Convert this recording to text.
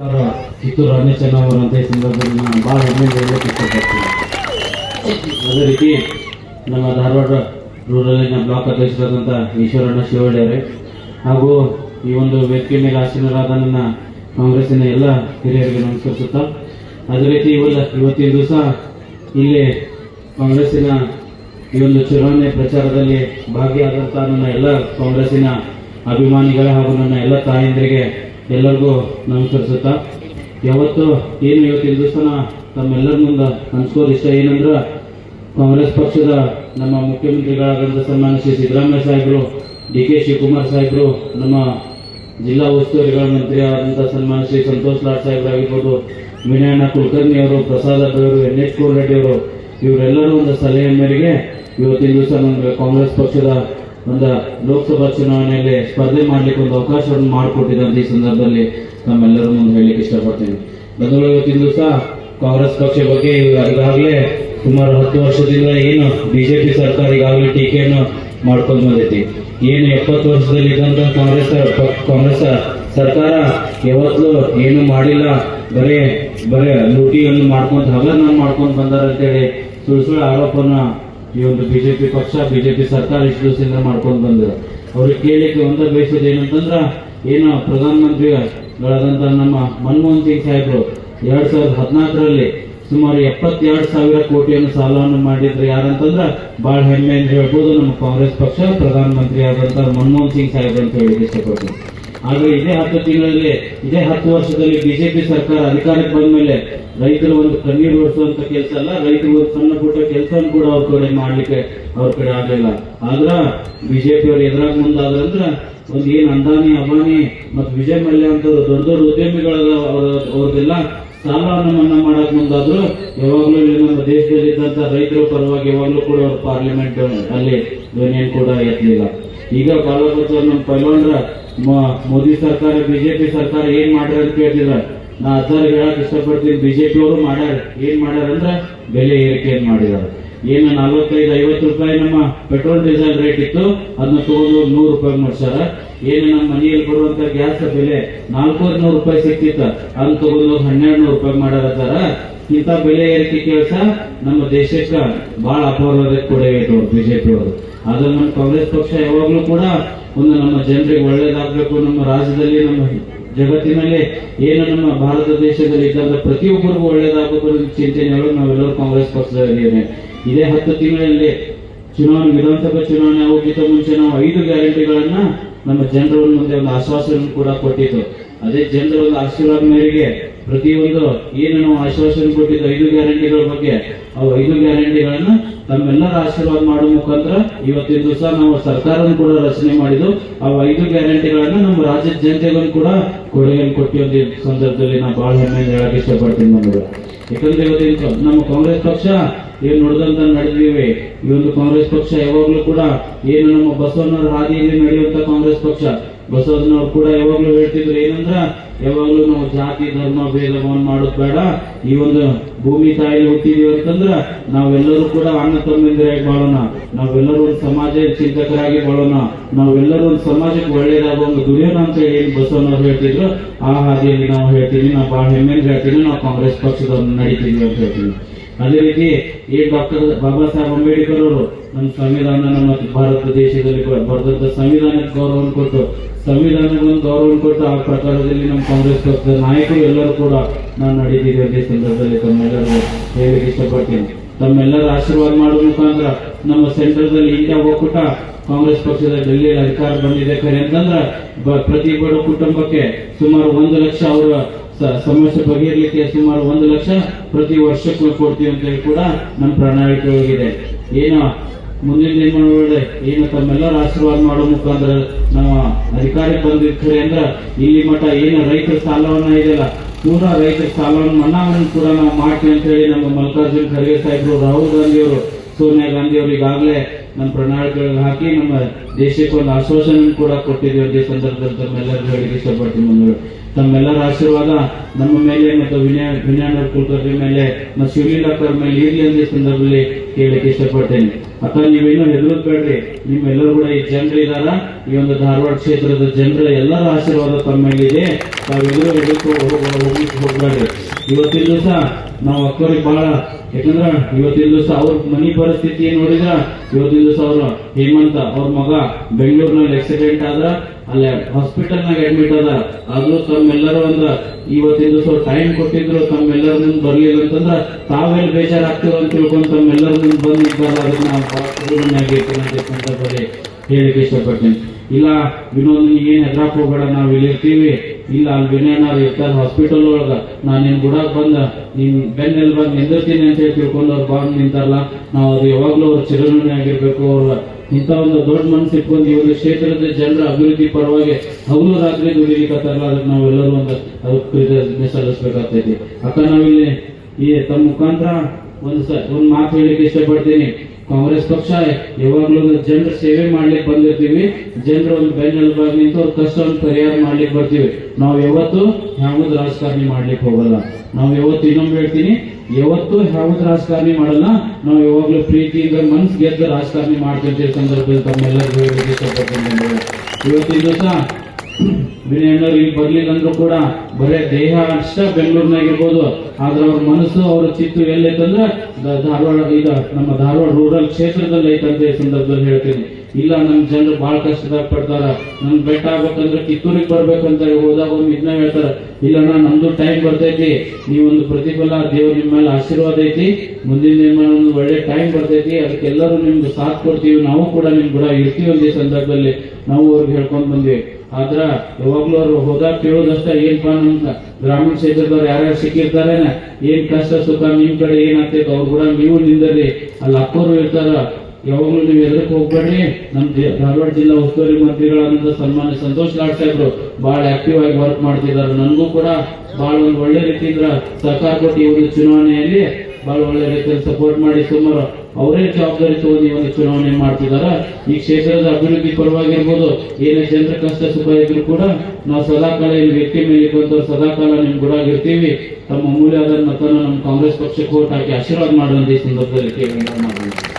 ಕಿತ್ತೂರು ಅಂತ ಈ ಸಂದರ್ಭದಲ್ಲಿ ನಾನು ಭಾಳ ಹೆಮ್ಮೆಯಿಂದ ಇಷ್ಟಪಡ್ತೀನಿ. ಅದೇ ರೀತಿ ನಮ್ಮ ಧಾರವಾಡ ರೂರಲಿನ ಬ್ಲಾಕ್ ಅಧ್ಯಕ್ಷರಾದಂಥ ಈಶ್ವರಣ್ಣ ಶಿವಳ್ಳಿ ಅವರೇ ಹಾಗೂ ಈ ಒಂದು ವ್ಯಕ್ತಿ ಮೇಲೆ ಆಸೀನರಾದ ನನ್ನ ಕಾಂಗ್ರೆಸ್ಸಿನ ಎಲ್ಲ ಹಿರಿಯರಿಗೆ ನಮಸ್ಕರಿಸುತ್ತಾ, ಅದೇ ರೀತಿ ಇವಲ್ಲ ಇವತ್ತಿನ ದಿವಸ ಇಲ್ಲಿ ಕಾಂಗ್ರೆಸ್ಸಿನ ಈ ಒಂದು ಚುನಾವಣೆ ಪ್ರಚಾರದಲ್ಲಿ ಭಾಗಿಯಾದಂಥ ನನ್ನ ಎಲ್ಲ ಕಾಂಗ್ರೆಸ್ಸಿನ ಅಭಿಮಾನಿಗಳ ಹಾಗೂ ನನ್ನ ಎಲ್ಲ ತಾಯಂದಿರಿಗೆ ಎಲ್ಲರಿಗೂ ನಮಸ್ಕರಿಸುತ್ತಾ ಯಾವತ್ತು ಏನು ಇವತ್ತಿನ ದಿವಸನ ತಮ್ಮೆಲ್ಲರ ಮುಂದೆ ಹಂಚ್ಕೋದು ಇಷ್ಟ ಏನಂದ್ರೆ ಕಾಂಗ್ರೆಸ್ ಪಕ್ಷದ ನಮ್ಮ ಮುಖ್ಯಮಂತ್ರಿಗಳಾದಂಥ ಸನ್ಮಾನ್ಯ ಶ್ರೀ ಸಿದ್ದರಾಮಯ್ಯ ಸಾಹೇಬರು, ಡಿ ಕೆ ಶಿವಕುಮಾರ್ ಸಾಹೇಬರು, ನಮ್ಮ ಜಿಲ್ಲಾ ಉಸ್ತುವಾರಿಗಳ ಮಂತ್ರಿ ಆದಂಥ ಸನ್ಮಾನ್ಯ ಶ್ರೀ ಸಂತೋಷ್ ಲಾಡ್ ಸಾಹೇಬರಾಗಿರ್ಬೋದು, ವಿನಯಣ್ಣ ಕುಲಕರ್ಣಿ ಅವರು, ಪ್ರಸಾದ್ ಅವರು, ಎನ್ ಎಚ್ ರೆಡ್ಡಿ ಅವರು, ಇವರೆಲ್ಲರೂ ಒಂದು ಸಲಹೆ ಮೇರೆಗೆ ಇವತ್ತಿನ ದಿವಸ ನಮಗೆ ಕಾಂಗ್ರೆಸ್ ಪಕ್ಷದ ಒಂದು ಲೋಕಸಭಾ ಚುನಾವಣೆಯಲ್ಲಿ ಸ್ಪರ್ಧೆ ಮಾಡಲಿಕ್ಕೆ ಒಂದು ಅವಕಾಶವನ್ನು ಮಾಡಿಕೊಟ್ಟಿದ್ದಂಥ ಈ ಸಂದರ್ಭದಲ್ಲಿ ತಮ್ಮೆಲ್ಲರ ಮುಂದೆ ಹೇಳಲಿಕ್ಕೆ ಇಷ್ಟಪಡ್ತೀನಿ. ಬಂಧುಗಳು ಇವತ್ತಿಂದು ಸಹ ಕಾಂಗ್ರೆಸ್ ಪಕ್ಷ ಬಗ್ಗೆ ಈಗಾಗಲೇ ಸುಮಾರು ಹತ್ತು ವರ್ಷದಿಂದ ಏನು ಬಿಜೆಪಿ ಸರ್ಕಾರ ಈಗಾಗಲೇ ಟೀಕೆಯನ್ನು ಮಾಡ್ಕೊಂಡು ಬಂದೈತಿ ಏನು ಎಪ್ಪತ್ತು ವರ್ಷದಲ್ಲಿ ಇದ್ದಂಥ ಕಾಂಗ್ರೆಸ್ ಪ- ಕಾಂಗ್ರೆಸ್ ಸರ್ಕಾರ ಯಾವತ್ತೂ ಏನು ಮಾಡಿಲ್ಲ. ಬರೇ ಬರೇ ಲೂಟಿಯನ್ನು ಮಾಡ್ಕೊಂಡು ಹಗರನ್ನ ಮಾಡ್ಕೊಂಡು ಬಂದಾರಂತೇಳಿ ಸುಳ್ಳು ಸುಳ್ಳು ಆರೋಪನ ಈ ಒಂದು ಬಿಜೆಪಿ ಪಕ್ಷ, ಬಿಜೆಪಿ ಸರ್ಕಾರ ಇಷ್ಟು ದಿವಸದಿಂದ ಮಾಡ್ಕೊಂಡು ಬಂದಿದೆ ಅವ್ರಿಗೆ ಕೇಳಲಿಕ್ಕೆ ಒಂದ ಬಯಸೋದು ಏನಂತಂದ್ರ, ಏನು ಪ್ರಧಾನಮಂತ್ರಿಗಳಾದಂಥ ನಮ್ಮ ಮನಮೋಹನ್ ಸಿಂಗ್ ಸಾಹೇಬರು ಎರಡ್ ಸಾವಿರದ ಹದಿನಾಲ್ಕರಲ್ಲಿ ಸುಮಾರು ಎಪ್ಪತ್ತೆರಡು ಸಾವಿರ ಕೋಟಿಯನ್ನು ಸಾಲವನ್ನು ಮಾಡಿದ್ರೆ ಯಾರಂತಂದ್ರ ಬಹಳ ಹೆಮ್ಮೆ ಅಂತ ಹೇಳ್ಬೋದು ನಮ್ಮ ಕಾಂಗ್ರೆಸ್ ಪಕ್ಷ ಪ್ರಧಾನಮಂತ್ರಿ ಆದಂತ ಮನಮೋಹನ್ ಸಿಂಗ್ ಸಾಹೇಬ್ ಅಂತ ಹೇಳಿ ಇಷ್ಟಪಡ್ತೀನಿ. ಆದ್ರೆ ಇದೇ ಹತ್ತು ತಿಂಗಳಲ್ಲಿ ಇದೇ ಹತ್ತು ವರ್ಷದಲ್ಲಿ ಬಿಜೆಪಿ ಸರ್ಕಾರ ಅಧಿಕಾರಕ್ಕೆ ಬಂದ ಮೇಲೆ ರೈತರು ಒಂದು ಕಣ್ಣೀರು ಒರೆಸುವಂತ ಕೆಲಸ ಅಲ್ಲ, ರೈತರು ಒಂದು ಸಣ್ಣ ಪುಟ್ಟ ಕೆಲಸ ಕೂಡ ಅವ್ರ ಕಡೆ ಮಾಡ್ಲಿಕ್ಕೆ ಅವ್ರ ಕಡೆ ಆಗಲಿಲ್ಲ. ಆದ್ರ ಬಿಜೆಪಿ ಅವ್ರು ಎದುರಾಗ ಮುಂದಾದ್ರಂದ್ರ ಒಂದ್ ಏನ್ ಅಂದಾನಿ ಅಬಾನಿ ಮತ್ ವಿಜಯ್ ಮಲ್ಯ ಅಂತ ದೊಡ್ಡ ದೊಡ್ಡ ಉದ್ಯಮಿಗಳ ಅವ್ರದ್ದೆಲ್ಲ ಸಾಲವನ್ನು ಮನ್ನಾ ಮಾಡಕ್ ಮುಂದಾದ್ರು, ಯಾವಾಗ್ಲೂ ನಮ್ಮ ದೇಶದಲ್ಲಿ ಇದ್ದಂತ ರೈತರ ಪರವಾಗಿ ಯಾವಾಗ್ಲೂ ಕೂಡ ಪಾರ್ಲಿಮೆಂಟ್ ಅಲ್ಲಿ ಧ್ವನಿಯನ್ನು ಕೂಡ ಎತ್ತಲಿಲ್ಲ ಈಗ ಬಾಲಭದ್ರ ನಮ್ಮ ಪೈಲವಾನ್ರ ಮ- ಮೋದಿ ಸರ್ಕಾರ, ಬಿಜೆಪಿ ಸರ್ಕಾರ ಏನ್ ಮಾಡ್ಯಾರ ಅಂತ ಕೇಳ್ತಿದ್ರ ನಾ ಅದ್ರ ಹೇಳಕ್ ಇಷ್ಟಪಡ್ತೀನಿ ಬಿಜೆಪಿ ಅವರು ಮಾಡ್ಯಾರ. ಏನ್ ಮಾಡ್ಯಾರ ಅಂದ್ರ ಬೆಲೆ ಏರಿಕೆ ಮಾಡಿದಾರ. ಏನು ನಲ್ವತ್ತೈದು, ಐವತ್ತು ರೂಪಾಯಿ ನಮ್ಮ ಪೆಟ್ರೋಲ್, ಡೀಸೆಲ್ ರೇಟ್ ಇತ್ತು ಅದನ್ನ ತಗೊಂಡು ನೂರು ರೂಪಾಯಿ ಮಾಡ್ಸ್ಯಾರ. ಏನು ನಮ್ಮ ಮನೆಯಲ್ಲಿ ಕೊಡುವಂತ ಗ್ಯಾಸ್ ಬೆಲೆ ನಾಲ್ಕೂವರೆ ನೂರು ರೂಪಾಯಿ ಸಿಕ್ತಿತ್ತ ಅದನ್ನ ತಗೊಂಡು ಹನ್ನೆರಡು ನೂರು ರೂಪಾಯಿ ಮಾಡಾರ ಇಂಥ ಬೆಲೆ ಏರಿಕೆ ಕೆಲಸ ನಮ್ಮ ದೇಶಕ್ಕೆ ಬಹಳ ಅಪಾರ ಕೂಡ ಇತ್ತು ಬಿಜೆಪಿ ಅವರು. ಆದ್ರೆ ನಮ್ಮ ಕಾಂಗ್ರೆಸ್ ಪಕ್ಷ ಯಾವಾಗ್ಲೂ ಕೂಡ ಒಂದು ನಮ್ಮ ಜನರಿಗೆ ಒಳ್ಳೇದಾಗಬೇಕು, ನಮ್ಮ ರಾಜ್ಯದಲ್ಲಿ, ನಮ್ಮ ಜಗತ್ತಿನಲ್ಲಿ ಏನು ನಮ್ಮ ಭಾರತ ದೇಶದಲ್ಲಿ ಇದ್ದಂತ ಪ್ರತಿಯೊಬ್ಬರಿಗೂ ಒಳ್ಳೇದಾಗಬೇಕು ಚಿಂತನೆಯೊಳಗೆ ನಾವೆಲ್ಲರೂ ಕಾಂಗ್ರೆಸ್ ಪಕ್ಷದಲ್ಲಿ ಇದೇ ಹತ್ತು ತಿಂಗಳಲ್ಲಿ ಚುನಾವಣೆ, ವಿಧಾನಸಭಾ ಚುನಾವಣೆ ಆಗೋಕ್ಕಿಂತ ಮುಂಚೆ ನಾವು ಐದು ಗ್ಯಾರಂಟಿಗಳನ್ನ ನಮ್ಮ ಜನರ ಮುಂದೆ ಒಂದು ಆಶ್ವಾಸನೆ ಕೂಡ ಕೊಟ್ಟಿತ್ತು ಅದೇ ಜನರ ಒಂದು ಆಶೀರ್ವಾದ ಮೇರೆಗೆ ಪ್ರತಿಯೊಂದು ಏನು ನಾವು ಆಶ್ವಾಸನೆ ಕೊಟ್ಟಿದ್ದ ಐದು ಗ್ಯಾರಂಟಿಗಳ ಬಗ್ಗೆ ಅವು ಐದು ಗ್ಯಾರಂಟಿಗಳನ್ನ ತಮ್ಮೆಲ್ಲರ ಆಶೀರ್ವಾದ ಮಾಡುವ ಮುಖಾಂತರ ಇವತ್ತಿನ ದಿವಸ ನಾವು ಸರ್ಕಾರವನ್ನು ಕೂಡ ರಚನೆ ಮಾಡಿದ್ದು, ಆ ಐದು ಗ್ಯಾರಂಟಿಗಳನ್ನ ನಮ್ಮ ರಾಜ್ಯದ ಜನತೆಗೂ ಕೂಡ ಕೊಡುಗೆಯನ್ನು ಕೊಟ್ಟಿದ್ದ ಸಂದರ್ಭದಲ್ಲಿ ನಾವು ಬಹಳ ಹೆಮ್ಮೆ ಹೇಳಕ್ ಇಷ್ಟಪಡ್ತೀನಿ ನಮಗೆ ಯಾಕಂದ್ರೆ ಇವತ್ತಿನ ನಮ್ಮ ಕಾಂಗ್ರೆಸ್ ಪಕ್ಷ ಏನ್ ನೋಡಿದಂತ ನಡೆದಿವೆ. ಈ ಒಂದು ಕಾಂಗ್ರೆಸ್ ಪಕ್ಷ ಯಾವಾಗ್ಲೂ ಕೂಡ ಏನು ನಮ್ಮ ಬಸವಣ್ಣವರ ಹಾದಿಯಲ್ಲಿ ನಡೆಯುವಂತ ಕಾಂಗ್ರೆಸ್ ಪಕ್ಷ ಬಸವಣ್ಣವ್ರು ಕೂಡ ಯಾವಾಗ್ಲೂ ಹೇಳ್ತಿದ್ರು, ಏನಂದ್ರ, ಯಾವಾಗ್ಲೂ ನಾವು ಜಾತಿ, ಧರ್ಮ, ಭೇದವನ್ನು ಮಾಡೋದು ಬೇಡ. ಈ ಒಂದು ಭೂಮಿ ತಾಯಿಲಿ ಹುಟ್ಟಿದೀವಿ ಅಂತಂದ್ರ, ನಾವೆಲ್ಲರೂ ಕೂಡ ಅನ್ನ ತಮ್ಮಂದಿರಾಗಿ ಬಾಳೋಣ. ನಾವೆಲ್ಲರೂ ಒಂದು ಸಮಾಜ ಚಿಂತಕರಾಗಿ ಬಾಳೋಣ. ನಾವೆಲ್ಲರೂ ಒಂದು ಸಮಾಜಕ್ಕೆ ಒಳ್ಳೇದಾಗ ಒಂದು ದುಡಿಯೋಣ ಅಂತ ಹೇಳಿ ಏನ್ ಬಸವಣ್ಣವ್ರು ಹೇಳ್ತಿದ್ರು. ಆ ಹಾದಿಯಲ್ಲಿ ನಾವು ಹೇಳ್ತೀವಿ ನಾವು ಬಹಳ ಹೆಮ್ಮೆಗೆ ಹೇಳ್ತೀವಿ ನಾವು ಕಾಂಗ್ರೆಸ್ ಪಕ್ಷದ ನಡೀತೀವಿ ಅಂತ ಹೇಳ್ತೀವಿ ಅದೇ ರೀತಿ ಈ ಡಾಕ್ಟರ್ ಬಾಬಾ ಸಾಹೇಬ್ ಅಂಬೇಡ್ಕರ್ ಅವರು ನಮ್ಮ ಸಂವಿಧಾನ ನಮ್ಮ ಭಾರತ ದೇಶದಲ್ಲಿ ಬರೆದಂತ ಸಂವಿಧಾನಕ್ಕೆ ಗೌರವವನ್ನು ಕೊಟ್ಟು ಸಂವಿಧಾನಕ್ಕೆ ಗೌರವವನ್ನು ಕೊಟ್ಟು ಆ ಪ್ರಕಾರದಲ್ಲಿ ನಮ್ಮ ಕಾಂಗ್ರೆಸ್ ಪಕ್ಷದ ನಾಯಕರು ಎಲ್ಲರೂ ಕೂಡ ನಾನು ನಡೀತೀವಿ ಅದೇ ಸಂದರ್ಭದಲ್ಲಿ ತಮ್ಮೆಲ್ಲರೂ ಹೇಳಕ್ಕೆ ಇಷ್ಟಪಡ್ತೀನಿ. ತಮ್ಮೆಲ್ಲರ ಆಶೀರ್ವಾದ ಮಾಡುವ ಮುಖಾಂತರ ನಮ್ಮ ಸೆಂಟ್ರದಲ್ಲಿ ಇಂಡಿಯಾ ಒಕ್ಕೂಟ ಕಾಂಗ್ರೆಸ್ ಪಕ್ಷದ ಡೆಲ್ಲಿಯಲ್ಲಿ ಅಧಿಕಾರ ಬಂದಿದೆ ಖರೆ ಅಂತಂದ್ರ ಪ್ರತಿ ಬಡ ಕುಟುಂಬಕ್ಕೆ ಸುಮಾರು ಒಂದು ಲಕ್ಷ ಅವರ ಸಮಸ್ಯೆ ಬಗೆಹರಿಲಿಕ್ಕೆ ಸುಮಾರು ಒಂದು ಲಕ್ಷ ಪ್ರತಿ ವರ್ಷಕ್ಕೂ ಕೊಡ್ತೀವಿ ಅಂತ ಹೇಳಿ ಕೂಡ ನಮ್ಮ ಪ್ರಣಾಳಿಕೆ ಹೋಗಿದೆ. ಏನೋ ಮುಂದಿನ ದಿನಗಳಲ್ಲಿ ಏನು ತಮ್ಮೆಲ್ಲರ ಆಶೀರ್ವಾದ ಮಾಡೋ ಮುಖಾಂತರ ನಮ್ಮ ಅಧಿಕಾರಿ ಬಂದಿರ್ತಾರೆ ಅಂದ್ರ ಇಲ್ಲಿ ಮಠ ಏನು ರೈತರ ಸಾಲವನ್ನ ಇದೆಯಲ್ಲ, ಪೂರ್ಣ ರೈತರ ಸಾಲವನ್ನು ಮನ್ನಾವನ್ನು ಕೂಡ ನಾವು ಮಾಡ್ತೀವಿ ಅಂತ ಹೇಳಿ ನಮ್ಮ ಮಲ್ಲಿಕಾರ್ಜುನ್ ಖರ್ಗೆ ಸಾಹೇಬರು, ರಾಹುಲ್ ಗಾಂಧಿ ಅವರು ಸೋನಿಯಾ ಗಾಂಧಿ ಅವರು ಈಗಾಗಲೇ ನಮ್ಮ ಪ್ರಣಾಳಿಕೆಗಳಿಗೆ ಹಾಕಿ ನಮ್ಮ ದೇಶಕ್ಕೆ ಒಂದು ಆಶ್ವಾಸನೆ ಕೂಡ ಕೊಟ್ಟಿದ್ದೀವಿ ಅದೇ ಸಂದರ್ಭದಲ್ಲಿ ತಮ್ಮೆಲ್ಲರಿಗೂ ಹೇಳಿಕೆ ಇಷ್ಟಪಡ್ತೀನಿ ಬಂದರು. ತಮ್ಮೆಲ್ಲರ ಆಶೀರ್ವಾದ ನಮ್ಮ ಮೇಲೆ ಮತ್ತು ವಿನಯ ವಿನಯ ಕುಲಕರ್ಣಿ ಮೇಲೆ ನಮ್ಮ ಶಿವಲೀಲಾಕರ್ ಮೇಲೆ ಇರಲಿ ಅಂದ್ರೆ ಸಂದರ್ಭದಲ್ಲಿ ಕೇಳಕ್ಕೆ ಇಷ್ಟಪಡ್ತೇನೆ. ಅಕ್ಕ ನೀವೇನು ಹೆದರೋದ್ ಬೇಡ್ರಿ. ನಿಮ್ಮೆಲ್ಲರೂ ಕೂಡ ಈ ಜನರು ಇದಾರ ಈ ಒಂದು ಧಾರವಾಡ ಕ್ಷೇತ್ರದ ಜನರ ಎಲ್ಲರ ಆಶೀರ್ವಾದ ತಮ್ಮ ಮೇಲಿದೆ. ತಾವೆಲ್ಲರೂ ಹೆದರ್ಕೋ ಹೋಗ್ಲಿಕ್ಕೆ ಹೋಗ್ಬೇಡ್ರಿ. ಇವತ್ತಿನ ದಿವಸ ನಾವು ಅಕ್ಕವ್ರಿಗೆ ಬಹಳ ಯಾಕಂದ್ರ ಇವತ್ತಿನ ದಿವಸ ಅವ್ರ ಮನಿ ಪರಿಸ್ಥಿತಿ ನೋಡಿದ್ರ, ಇವತ್ತಿನ ದಿವಸ ಅವ್ರ ಹೇಮಂತ ಅವ್ರ ಮಗ ಬೆಂಗಳೂರಿನಲ್ಲಿ ಆಕ್ಸಿಡೆಂಟ್ ಆದ್ರ ಅಲ್ಲೇ ಹಾಸ್ಪಿಟಲ್ ನಾಗ ಅಡ್ಮಿಟ್ ಅದ ಆದ್ರೂ ತಮ್ಮೆಲ್ಲರೂ ಅಂದ್ರ ಇವತ್ತಿನ ದಿವಸ ಟೈಮ್ ಕೊಟ್ಟಿದ್ರು, ತಮ್ಮೆಲ್ಲರ ಮುಂದೆ ಬರ್ಲಿಲ್ಲ ಅಂತಂದ್ರ ತಾವೆಲ್ಲಿ ಬೇಜಾರಾಗ್ತೀವ ಅಂತ ತಿಳ್ಕೊಂಡು ತಮ್ಮೆಲ್ಲರ ಮುಂದೆ ಬಂದಿದ್ದಾರ ಅದನ್ನ ಸಂದರ್ಭದಲ್ಲಿ ಹೇಳಿಕ್ಕೆ ಇಷ್ಟಪಡ್ತೀನಿ. ಇಲ್ಲ, ವಿನೋದ್ ನೀ ಏನ್ ಹೆದ್ರಾಕ್ ಹೋಗ್ಬೇಡ, ನಾವ್ ಇಲ್ಲಿ ಇರ್ತೀವಿ. ಇಲ್ಲ, ಅಲ್ಲಿ ವಿನಯನಾರು ಇರ್ತಾರೆ ಹಾಸ್ಪಿಟಲ್ ಒಳಗ. ನಾನು ನಿನ್ ಗುಡಾಕ್ ಬಂದ, ನಿನ್ ಬೆನ್ನೆಲ್ ಬಂದ್ ನಿಂದಿರ್ತೀನಿ ಅಂತ ಹೇಳಿ ತಿಳ್ಕೊಂಡು ಅವ್ರು ಬಂದ್ ನಿಂತಾರಲ್ಲ, ನಾವು ಅದು ಯಾವಾಗ್ಲೂ ಅವ್ರ ಚಿರಋಣಿ ಆಗಿರ್ಬೇಕು ಅವ್ರ ಇಂಥ ಒಂದು ದೊಡ್ಡ ಮನಸ್ಸು ಇಟ್ಕೊಂಡು ಈ ಕ್ಷೇತ್ರದ ಜನರ ಅಭಿವೃದ್ಧಿ ಪರವಾಗಿ ಹಗಲು ರಾತ್ರಿ ದುಡಿಲಿಕ್ಕತ್ತಾರಲ್ಲ ಅದಕ್ಕೆ ನಾವೆಲ್ಲರೂ ಒಂದು ಅದಕ್ಕೆ ಸಲ್ಲಿಸ್ಬೇಕಾಗ್ತೈತಿ. ಅಕ್ಕ, ನಾವಿಲ್ಲಿ ಈ ತಮ್ಮ ಮುಖಾಂತರ ಒಂದು ಸ ಒಂದು ಮಾತು ಹೇಳಿಕ್ಕೆ ಇಷ್ಟಪಡ್ತೀನಿ. ಕಾಂಗ್ರೆಸ್ ಪಕ್ಷ ಯಾವಾಗ್ಲೂ ಜನರ ಸೇವೆ ಮಾಡ್ಲಿಕ್ಕೆ ಬಂದಿರ್ತೀವಿ. ಜನರ ಒಂದು ಬೆನ್ನೆಲುಬಾಗಿ ನಿಂತು ಅವ್ರ ಕಷ್ಟವನ್ನು ಪರಿಹಾರ ಮಾಡ್ಲಿಕ್ಕೆ ಬರ್ತೀವಿ. ನಾವು ಯಾವತ್ತು ಯಾವ್ದು ರಾಜಕಾರಣಿ ಮಾಡ್ಲಿಕ್ಕೆ ಹೋಗಲ್ಲ. ನಾವು ಯಾವತ್ತು ಇನ್ನೊಮ್ಮೆ ಹೇಳ್ತೀನಿ, ಯಾವತ್ತು ಯಾವ್ದು ರಾಜಕಾರಣಿ ಮಾಡಲ್ಲ. ನಾವು ಯಾವಾಗ್ಲೂ ಪ್ರೀತಿಯಿಂದ ಮನ್ಸ್ ಗೆದ್ದ ರಾಜಕಾರಣಿ ಮಾಡ್ತಿರ್ತೀವಿ ಸಂದರ್ಭದಲ್ಲಿ ತಮ್ಮೆಲ್ಲರಿಗೂ. ಇವತ್ತಿನ ದಿವಸ ವಿನಯಣ್ಣವ್ರು ಇಲ್ಲಿ ಬರ್ಲಿಲ್ಲ ಅಂದ್ರೂ ಕೂಡ ಬರೇ ದೇಹ ಅಷ್ಟ ಬೆಂಗಳೂರಿನಾಗಿರ್ಬೋದು. ಆದ್ರೆ ಅವ್ರ ಮನಸ್ಸು, ಅವ್ರ ಚಿತ್ತು ಎಲ್ಲೈತಂದ್ರೆ ಧಾರವಾಡ, ಇದ ನಮ್ಮ ಧಾರವಾಡ ರೂರಲ್ ಕ್ಷೇತ್ರದಲ್ಲಿ ಐತಂತ ಈ ಸಂದರ್ಭದಲ್ಲಿ ಹೇಳ್ತೀನಿ. ಇಲ್ಲ, ನಮ್ ಜನರು ಬಹಳ ಕಷ್ಟದಾಗ ಪಡ್ತಾರ. ನಮ್ ಬೆಟ್ಟ ಆಗ್ಬೇಕಂದ್ರೆ ಕಿತ್ತೂರಿಗೆ ಬರ್ಬೇಕಂತ ಹೋದಾಗ ಒಮ್ಮೆ ಇದನ್ನ ಹೇಳ್ತಾರ. ಇಲ್ಲ ನಮ್ದು ಟೈಮ್ ಬರ್ತೈತಿ. ನೀವೊಂದು ಪ್ರತಿಫಲ, ದೇವ್ರ ನಿಮ್ಮ ಮೇಲೆ ಆಶೀರ್ವಾದ ಐತಿ. ಮುಂದಿನ ನಿಮ್ಮ ಒಂದು ಒಳ್ಳೆ ಟೈಮ್ ಬರ್ತೈತಿ. ಅದಕ್ಕೆಲ್ಲರೂ ನಿಮ್ಗೆ ಸಾಥ್ ಕೊಡ್ತೀವಿ. ನಾವು ಕೂಡ ನಿಮ್ ಕೂಡ ಇರ್ತೀವಿ ಒಂದು ಈ ಸಂದರ್ಭದಲ್ಲಿ ನಾವು ಅವ್ರಿಗೆ ಹೇಳ್ಕೊಂಡ್ ಬಂದ್ವಿ. ಆದ್ರ ಯಾವಾಗ್ಲೂ ಅವ್ರು ಹೋದಾಗ ಕೇಳೋದಷ್ಟ ಏನಪ್ಪ ಅಂತ. ಗ್ರಾಮೀಣ ಕ್ಷೇತ್ರದವ್ರು ಯಾರ್ಯಾರು ಸಿಕ್ಕಿರ್ತಾರೆ ಏನ್ ಕಷ್ಟ ಸುಖ, ನಿಮ್ ಕಡೆ ಏನಾಗ್ತೈತೆ ಅವ್ರು ಕೂಡ ನೀವು ನಿಂದರಿ. ಅಲ್ಲಿ ಅಪ್ಪರು ಇರ್ತಾರ, ಯಾವಾಗ್ಲೂ ನೀವು ಎದಕ್ಕೆ ಹೋಗ್ಬೇಡ್ರಿ? ನಮ್ ಜಿ- ಧಾರವಾಡ ಜಿಲ್ಲಾ ಉಸ್ತುವಾರಿ ಮಂತ್ರಿಗಳಾದಂತ ಸನ್ಮಾನ್ಯ ಸಂತೋಷ್ ಲಾಡ್ ಸಾಹೇಬ್ರು ಬಹಳ ಆಕ್ಟಿವ್ ಆಗಿ ವರ್ಕ್ ಮಾಡ್ತಿದ್ದಾರೆ. ನನಗೂ ಕೂಡ ಬಹಳ ಒಂದು ಒಳ್ಳೆ ರೀತಿಯಿಂದ ಸರ್ಕಾರ ಕೊಟ್ಟು ಈ ಒಂದು ಚುನಾವಣೆಯಲ್ಲಿ ಬಹಳ ಒಳ್ಳೆ ರೀತಿಯಲ್ಲಿ ಸಪೋರ್ಟ್ ಮಾಡಿ ಸುಮಾರು ಅವರೇ ಜವಾಬ್ದಾರಿ ತಗೊಂಡು ಒಂದು ಚುನಾವಣೆ ಮಾಡ್ತಿದಾರ. ಈ ಕ್ಷೇತ್ರದ ಅಭಿವೃದ್ಧಿ ಪರವಾಗಿರ್ಬೋದು ಏನೇ ಜನರ ಕಷ್ಟ ಸುಖ ಇದ್ರು ಕೂಡ ನಾವು ಸದಾಕಾಲ ಇಲ್ಲಿ ವ್ಯಕ್ತಿ ಮೇಲೆ ಸದಾ ಸದಾಕಾಲ ನಿಮ್ ಗುಡಾಗಿರ್ತೀವಿ. ತಮ್ಮ ಅಮೂಲ್ಯವಾದ ಮತನ ನಮ್ಮ ಕಾಂಗ್ರೆಸ್ ಪಕ್ಷಕ್ಕೆ ಓಟ್ ಹಾಕಿ ಆಶೀರ್ವಾದ ಮಾಡುವಂತ ಈ ಸಂದರ್ಭದಲ್ಲಿ ಕೇಳಿ.